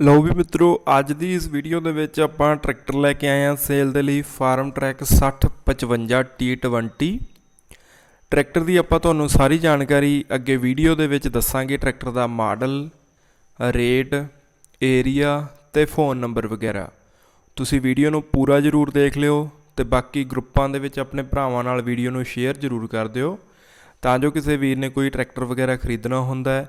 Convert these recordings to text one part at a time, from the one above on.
ਲਓ ਵੀ ਮਿੱਤਰੋ, ਅੱਜ ਦੀ ਇਸ ਵੀਡੀਓ ਦੇ ਵਿੱਚ ਆਪਾਂ ਟਰੈਕਟਰ ਲੈ ਕੇ ਆਏ ਹਾਂ ਸੇਲ ਦੇ ਲਈ ਫਾਰਮ ਟਰੈਕ 6055 T20 ਟਰੈਕਟਰ ਦੀ ਆਪਾਂ ਤੁਹਾਨੂੰ ਸਾਰੀ ਜਾਣਕਾਰੀ ਅੱਗੇ ਵੀਡੀਓ ਦੇ ਵਿੱਚ ਦੱਸਾਂਗੇ ਟਰੈਕਟਰ ਦਾ ਮਾਡਲ, ਰੇਟ ਏਰੀਆ ਤੇ ਫੋਨ ਨੰਬਰ ਵਗੈਰਾ। ਤੁਸੀਂ ਵੀਡੀਓ ਨੂੰ ਪੂਰਾ ਜ਼ਰੂਰ ਦੇਖ ਲਿਓ ਤੇ ਬਾਕੀ ਗਰੁੱਪਾਂ ਦੇ ਵਿੱਚ ਆਪਣੇ ਭਰਾਵਾਂ ਨਾਲ ਵੀਡੀਓ ਨੂੰ ਸ਼ੇਅਰ ਜ਼ਰੂਰ ਕਰ ਦਿਓ। ਤਾਂ ਜੋ ਕਿਸੇ ਵੀਰ ਨੇ ਕੋਈ ਟਰੈਕਟਰ ਵਗੈਰਾ ਖਰੀਦਣਾ ਹੁੰਦਾ ਹੈ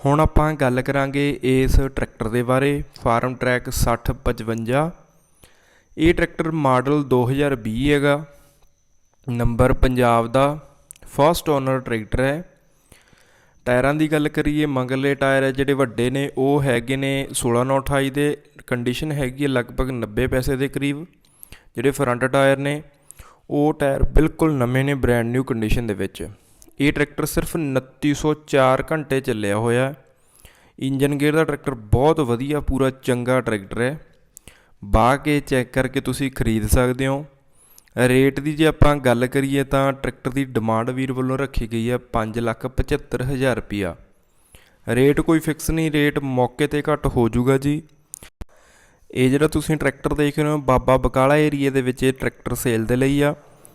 ਹੁਣ ਆਪਾਂ ਗੱਲ ਕਰਾਂਗੇ ਇਸ ਟਰੈਕਟਰ ਦੇ ਬਾਰੇ, ਫਾਰਮ ਟਰੈਕ 6055 ਇਹ ਟਰੈਕਟਰ ਮਾਡਲ 2020 ਹੈਗਾ, ਨੰਬਰ ਪੰਜਾਬ ਦਾ ਫਸਟ ਓਨਰ ਟਰੈਕਟਰ ਹੈ। ਟਾਇਰਾਂ ਦੀ ਗੱਲ ਕਰੀਏ, ਮੰਗਲੇ ਟਾਇਰ ਹੈ, ਜਿਹੜੇ ਵੱਡੇ ਨੇ, ਉਹ ਹੈਗੇ ਨੇ 1628 ਦੇ ਕੰਡੀਸ਼ਨ ਹੈਗੀ ਹੈ ਲਗਭਗ 90 ਪੈਸੇ ਦੇ ਕਰੀਬ, ਜਿਹੜੇ ਫਰੰਟ ਟਾਇਰ ਨੇ। ਉਹ ਟਾਇਰ ਬਿਲਕੁਲ ਨਵੇਂ ਨੇ ਬ੍ਰੈਂਡ ਨਿਊ ਕੰਡੀਸ਼ਨ ਦੇ ਵਿੱਚ। ਇਹ ਟਰੈਕਟਰ ਸਿਰਫ 2904 ਘੰਟੇ ਚੱਲਿਆ ਹੋਇਆ ਹੈ। ਇੰਜਨ ਗੇਅਰ ਦਾ ਟਰੈਕਟਰ ਬਹੁਤ ਵਧੀਆ, ਪੂਰਾ ਚੰਗਾ ਟਰੈਕਟਰ ਹੈ। ਬਾ ਕੇ ਚੈੱਕ ਕਰਕੇ ਤੁਸੀਂ ਖਰੀਦ ਸਕਦੇ ਹੋ। ਰੇਟ ਦੀ ਜੇ ਆਪਾਂ ਗੱਲ ਕਰੀਏ ਤਾਂ ਟਰੈਕਟਰ ਦੀ ਡਿਮਾਂਡ ਵੀਰ ਵੱਲੋਂ ਰੱਖੀ ਗਈ ਹੈ 575000 ਰੁਪਿਆ ਰੇਟ ਕੋਈ ਫਿਕਸ ਨਹੀਂ, ਰੇਟ ਮੌਕੇ ਤੇ ਘੱਟ ਹੋ ਜਾਊਗਾ ਜੀ। ਇਹ ਜਿਹੜਾ ਤੁਸੀਂ ਟਰੈਕਟਰ ਦੇਖ ਰਹੇ ਹੋ, ਬਾਬਾ ਬਕਾਲਾ ਏਰੀਆ ਦੇ ਵਿੱਚ ਇਹ ਟਰੈਕਟਰ ਸੇਲ ਦੇ ਲਈ ਆ।